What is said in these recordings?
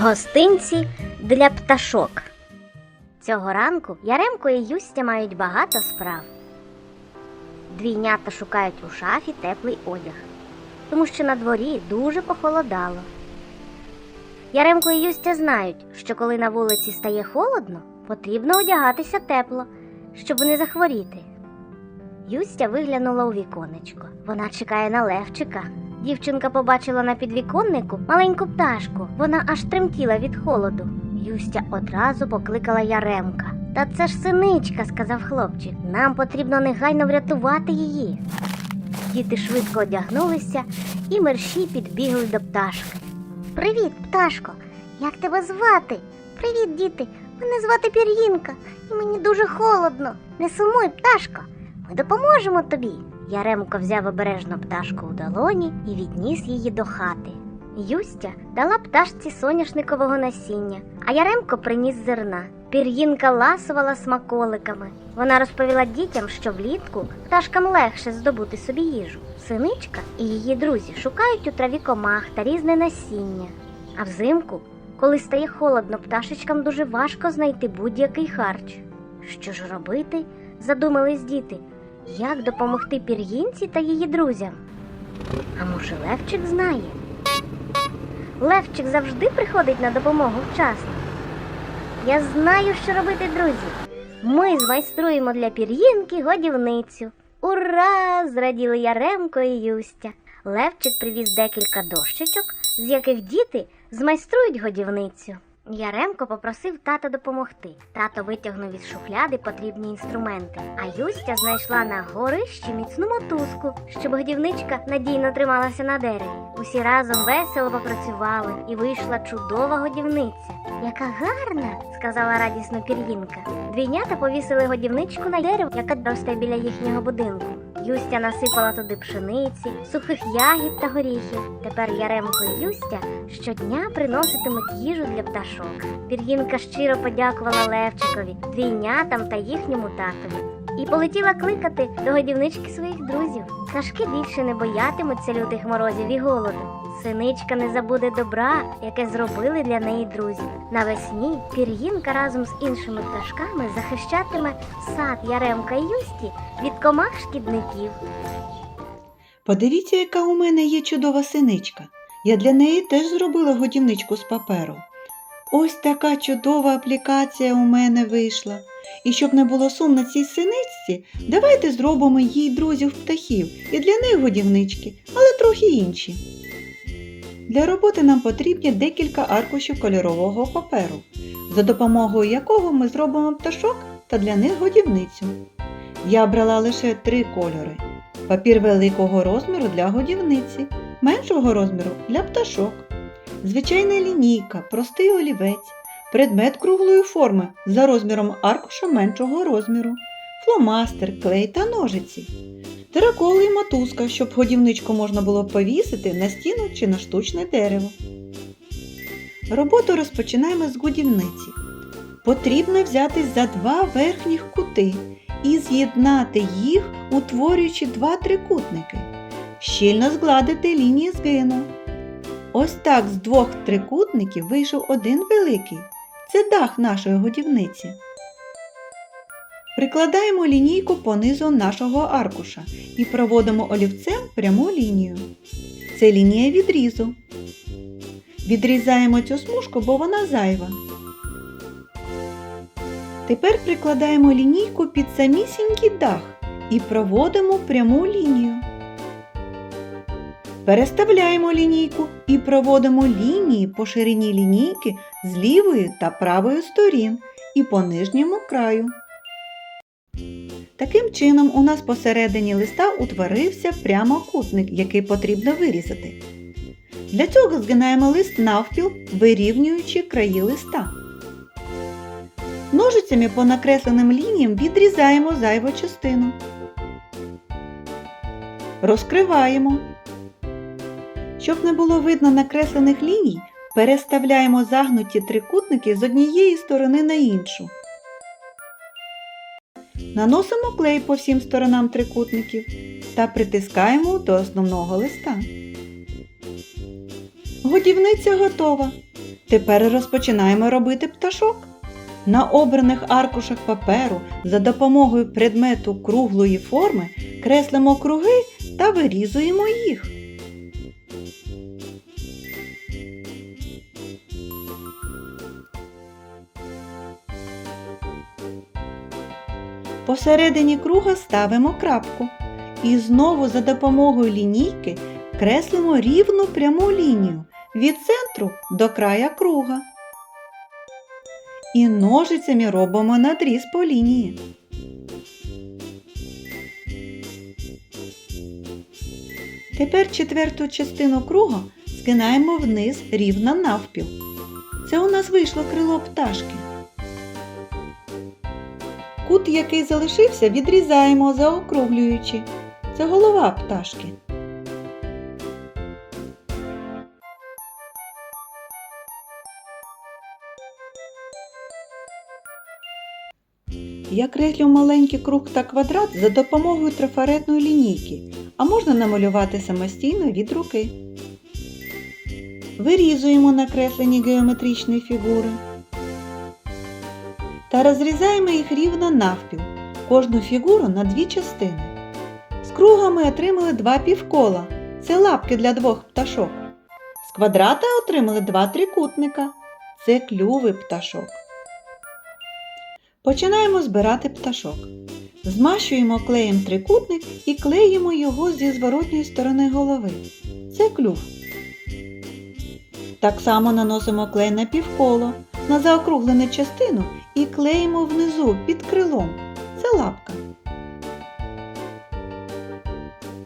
Гостинці для пташок. Цього ранку Яремко і Юстя мають багато справ. Двійнята шукають у шафі теплий одяг, тому що на дворі дуже похолодало. Яремко і Юстя знають, що коли на вулиці стає холодно, потрібно одягатися тепло, щоб не захворіти. Юстя виглянула у віконечко. Вона чекає на Левчика. Дівчинка побачила на підвіконнику маленьку пташку. Вона аж тремтіла від холоду. Юстя одразу покликала Яремка. Та це ж синичка, сказав хлопчик. Нам потрібно негайно врятувати її. Діти швидко одягнулися і мерщій підбігли до пташки. Привіт, пташко! Як тебе звати? Привіт, діти! Мене звати Пір'їнка, і мені дуже холодно. Не сумуй, пташко. Ми допоможемо тобі. Яремко взяв обережно пташку у долоні і відніс її до хати. Юстя дала пташці соняшникового насіння, а Яремко приніс зерна. Пір'їнка ласувала смаколиками. Вона розповіла дітям, що влітку пташкам легше здобути собі їжу. Синичка і її друзі шукають у траві комах та різне насіння. А взимку, коли стає холодно, пташечкам дуже важко знайти будь-який харч. Що ж робити? задумались діти. Як допомогти пір'їнці та її друзям? А може, Левчик знає? Левчик завжди приходить на допомогу вчасно. Я знаю, що робити, друзі. Ми змайструємо для пір'їнки годівницю. Ура! зраділи Яремко і Юстя. Левчик привіз декілька дощечок, з яких діти змайструють годівницю. Яремко попросив тата допомогти. Тато витягнув із шухляди потрібні інструменти, а Юстя знайшла на горищі міцну мотузку, щоб годівничка надійно трималася на дереві. Усі разом весело попрацювали, і вийшла чудова годівниця. Яка гарна, сказала радісно пір'їнка. Двійнята повісили годівничку на дерево, яке росте біля їхнього будинку. Юстя насипала туди пшениці, сухих ягід та горіхів. Тепер Яремко і Юстя щодня приноситимуть їжу для пташок. Пір'їнка щиро подякувала Левчикові, двійнятам та їхньому татові. І полетіла кликати до годівнички своїх друзів. Пташки більше не боятимуться лютих морозів і голоду. Синичка не забуде добра, яке зробили для неї друзі. Навесні пір'їнка разом з іншими пташками захищатиме сад Яремка і Юсті від комах шкідників. Подивіться, яка у мене є чудова синичка. Я для неї теж зробила годівничку з паперу. Ось така чудова аплікація у мене вийшла. І щоб не було сумно цій синичці, давайте зробимо їй друзів птахів і для них годівнички, але трохи інші. Для роботи нам потрібні декілька аркушів кольорового паперу, за допомогою якого ми зробимо пташок та для них годівницю. Я брала лише три кольори: папір великого розміру для годівниці, меншого розміру для пташок, звичайна лінійка, простий олівець, предмет круглої форми за розміром аркуша меншого розміру, фломастер, клей та ножиці, теракол і мотузка, щоб годівничку можна було повісити на стіну чи на штучне дерево. Роботу розпочинаємо з годівниці. Потрібно взятись за два верхніх кути і з'єднати їх, утворюючи два трикутники. Щільно згладити лінії згину. Ось так з двох трикутників вийшов один великий. Це дах нашої годівниці. Прикладаємо лінійку по низу нашого аркуша і проводимо олівцем пряму лінію. Це лінія відрізу. Відрізаємо цю смужку, бо вона зайва. Тепер прикладаємо лінійку під самісінький дах і проводимо пряму лінію. Переставляємо лінійку і проводимо лінії по ширині лінійки з лівої та правої сторін і по нижньому краю. Таким чином у нас посередині листа утворився прямокутник, який потрібно вирізати. Для цього згинаємо лист навпіл, вирівнюючи краї листа. Ножицями по накресленим лініям відрізаємо зайву частину. Розкриваємо. Щоб не було видно накреслених ліній, переставляємо загнуті трикутники з однієї сторони на іншу. Наносимо клей по всім сторонам трикутників та притискаємо до основного листа. Годівниця готова. Тепер розпочинаємо робити пташок. На обраних аркушах паперу за допомогою предмету круглої форми креслимо круги та вирізуємо їх. Посередині круга ставимо крапку і знову за допомогою лінійки креслимо рівну пряму лінію від центру до края круга. І ножицями робимо надріз по лінії. Тепер четверту частину круга згинаємо вниз рівно навпіл. Це у нас вийшло крило пташки. Кут, який залишився, відрізаємо заокруглюючи. Це голова пташки. Я креслю маленький круг та квадрат за допомогою трафаретної лінійки, а можна намалювати самостійно від руки. Вирізуємо накреслені геометричні фігури та розрізаємо їх рівно навпіл, кожну фігуру на дві частини. З круга ми отримали два півкола. Це лапки для двох пташок. З квадрата отримали два трикутника. Це клюви пташок. Починаємо збирати пташок. Змащуємо клеєм трикутник і клеїмо його зі зворотньої сторони голови. Це клюв. Так само наносимо клей на півколо, на заокруглену частину і клеїмо внизу під крилом. Це лапка.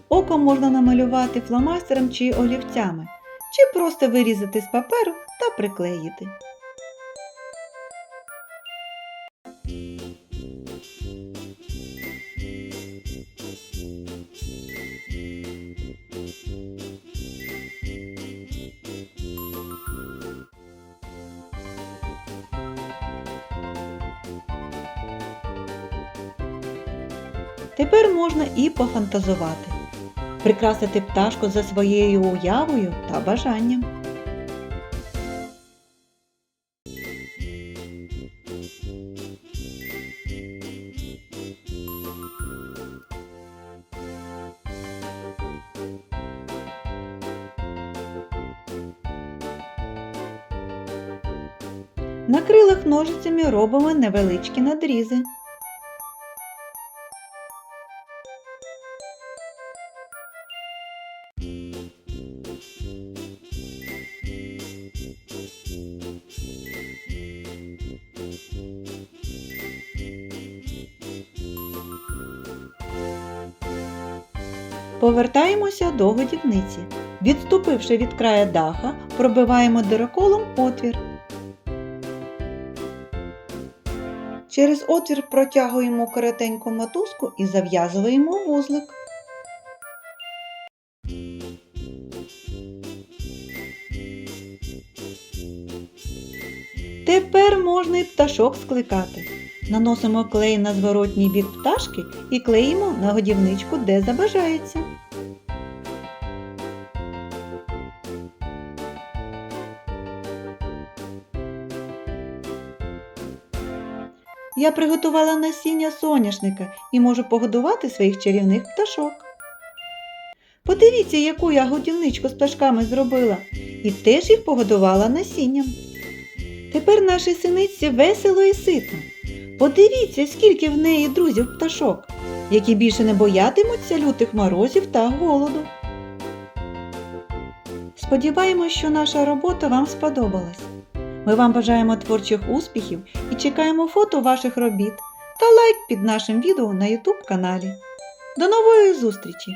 Око можна намалювати фломастером чи олівцями, чи просто вирізати з паперу та приклеїти. Тепер можна і пофантазувати, прикрасити пташку за своєю уявою та бажанням. На крилах ножицями робимо невеличкі надрізи. Повертаємося до годівниці. Відступивши від края даха, пробиваємо дироколом отвір. Через отвір протягуємо коротеньку мотузку і зав'язуємо вузлик. Тепер можна і пташок скликати. Наносимо клей на зворотній бік пташки і клеїмо на годівничку, де забажається. Я приготувала насіння соняшника і можу погодувати своїх чарівних пташок. Подивіться, яку я годівничку з пташками зробила, і теж їх погодувала насінням. Тепер нашій синиці весело і ситно. Подивіться, скільки в неї друзів пташок, які більше не боятимуться лютих морозів та голоду. Сподіваємось, що наша робота вам сподобалась. Ми вам бажаємо творчих успіхів і чекаємо фото ваших робіт та лайк під нашим відео на YouTube каналі. До нової зустрічі!